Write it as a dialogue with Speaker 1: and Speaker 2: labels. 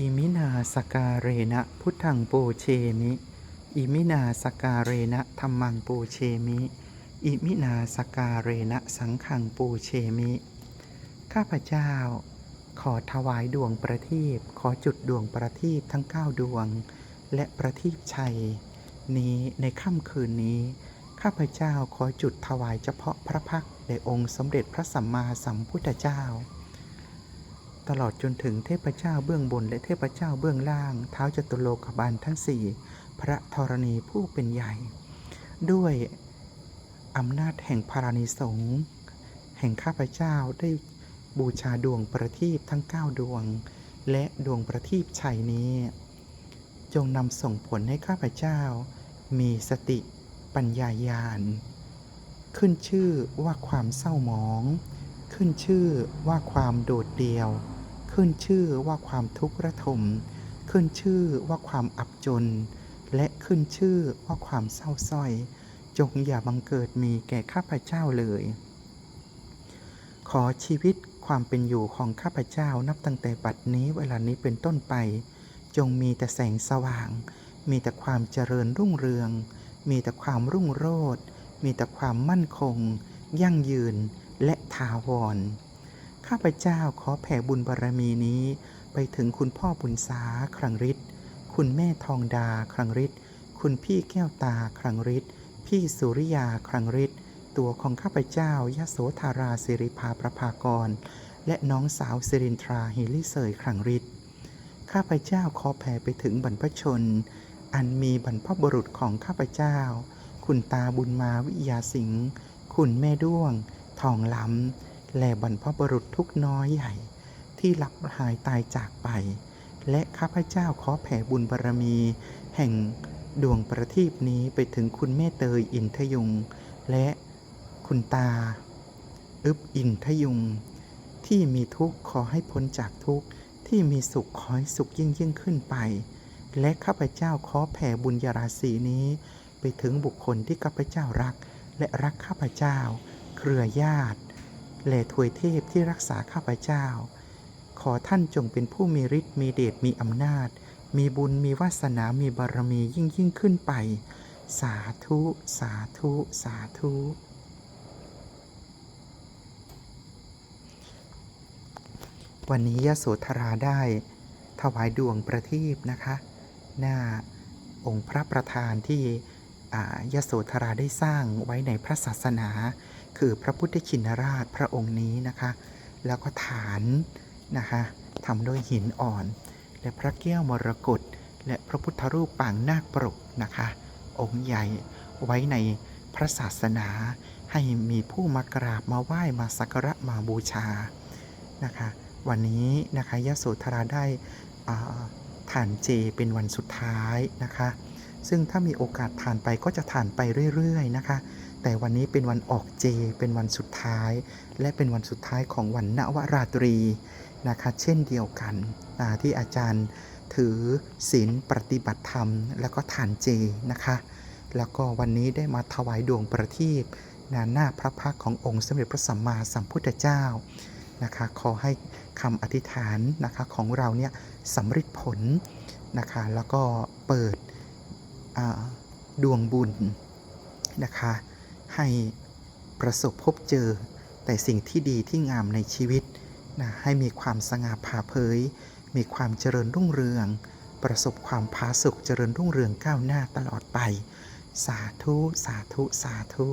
Speaker 1: อิมินาสการเรนะพุทธังปูเชมิ อิมินาสการเรนะธรรมังปูเชมิ อิมินาสการเรนะสังฆังปูเชมิ ข้าพเจ้า ขอถวายดวงประทีปขอจุดดวงประทีปทั้ง 9 ดวง และประทีปชัย นี้ในค่ำคืนนี้ ข้าพเจ้าขอจุดถวายเฉพาะพระพักตร์แด่องค์สมเด็จพระสัมมาสัมพุทธเจ้า ตลอดจนถึงเทพเจ้าเบื้องบนและเทพเจ้าเบื้องล่าง เท้าจตุโลกบาลทั้งสี่พระธรณีผู้เป็นใหญ่ ด้วยอำนาจแห่งพารานิสงส์แห่งข้าพเจ้าได้บูชาดวงประทีปทั้ง 9 ดวง และดวงประทีปชัยนี้ จงนำส่งผลให้ข้าพเจ้า มีสติปัญญายาณ ขึ้นชื่อว่าความเศร้าหมอง ขึ้นชื่อว่าความโดดเดี่ยว ขึ้นชื่อว่าความทุกข์ระทม ขึ้นชื่อว่าความอับจน และขึ้นชื่อว่าความเศร้าส้อย จงอย่าบังเกิดมีแก่ข้าพเจ้าเลย ขอชีวิตความเป็นอยู่ของข้าพเจ้านับตั้งแต่บัดนี้เวลานี้เป็นต้นไป จงมีแต่แสงสว่าง มีแต่ความเจริญรุ่งเรือง มีแต่ความรุ่งโรจน์มีแต่ความมั่นคง ยั่งยืนและถาวร ข้าพเจ้าขอแผ่บุญบารมีนี้ ไปถึงคุณพ่อบุญสาครังฤทธิ์ คุณแม่ทองดาครังฤทธิ์ คุณพี่แก้วตาครังฤทธิ์ พี่สุริยาครังฤทธิ์ ตัวของข้าพเจ้ายโสธาราสิริภาประภากร และน้องสาวสิรินทราฮิลิเสยครังฤทธิ์ ข้าพเจ้าขอแผ่ไปถึงบรรพชน อันมีบรรพบุรุษของข้าพเจ้า คุณตาบุญมาวิยาสิงห์ คุณแม่ด้วง ทองล้ำ และบรรพบุรุษทุกน้อยใหญ่ ที่หลับหายตายจากไป และข้าพเจ้าขอแผ่บุญบารมี แห่งดวงประทีปนี้ไปถึงคุณแม่เตยอินทยุง และคุณตา อึบอินทยุง ที่มีทุกข์ขอให้พ้นจากทุกข์ที่มีสุขขอให้สุขยิ่งยิ่งขึ้นไป และข้าพเจ้าขอแผ่บุญญาราศีนี้ ไปถึงบุคคลที่ข้าพเจ้ารัก และรักข้าพเจ้า เครือญาติ และถวยเทพที่รักษาข้าพเจ้า ขอท่านจงเป็นผู้มีฤทธิ์มีเดชมีอำนาจ มีบุญมีวาสนามีบารมียิ่งยิ่งขึ้นไป สาธุ สาธุ สาธุวันนี้ยโสธราได้ถวายดวงประทีปนะคะ หน้าองค์พระประธานที่ยโสธราได้สร้างไว้ในพระศาสนา คือพระพุทธชินราชพระองค์นี้นะคะ แล้วก็ฐานนะคะทำด้วยหินอ่อน และพระแก้วมรกตและพระพุทธรูปปางนาคปรกนะคะ องค์ใหญ่ไว้ในพระศาสนาให้มีผู้มากราบมาไหว้มาสักการะมาบูชานะคะ วันนี้นะคะยะโสธราได้อ่าทานเจเป็นวันสุดท้ายนะคะ ซึ่งถ้ามีโอกาสทานไปก็จะทานไปเรื่อยๆนะคะ แต่วันนี้เป็นวันออกเจ เป็นวันสุดท้าย และเป็นวันสุดท้ายของวันนวราตรีนะคะเช่นเดียวกันที่อาจารย์ถือศีลปฏิบัติธรรม แล้วก็ทานเจนะคะ แล้วก็วันนี้ได้มาถวายดวงประทีปนาหน้าพระพักขององค์สมเด็จพระสัมมาสัมพุทธเจ้านะคะขอให้คำอธิษฐานนะคะของเราเนี่ยสำเร็จผลนะคะแล้วก็เปิดดวงบุญนะคะ ให้ประสบพบเจอ แต่สิ่งที่ดีที่งามในชีวิตนะให้มีความสง่าผ่าเผย มีความเจริญรุ่งเรือง ประสบความพาสุกเจริญรุ่งเรืองก้าวหน้าตลอดไป สาธุ สาธุ สาธุ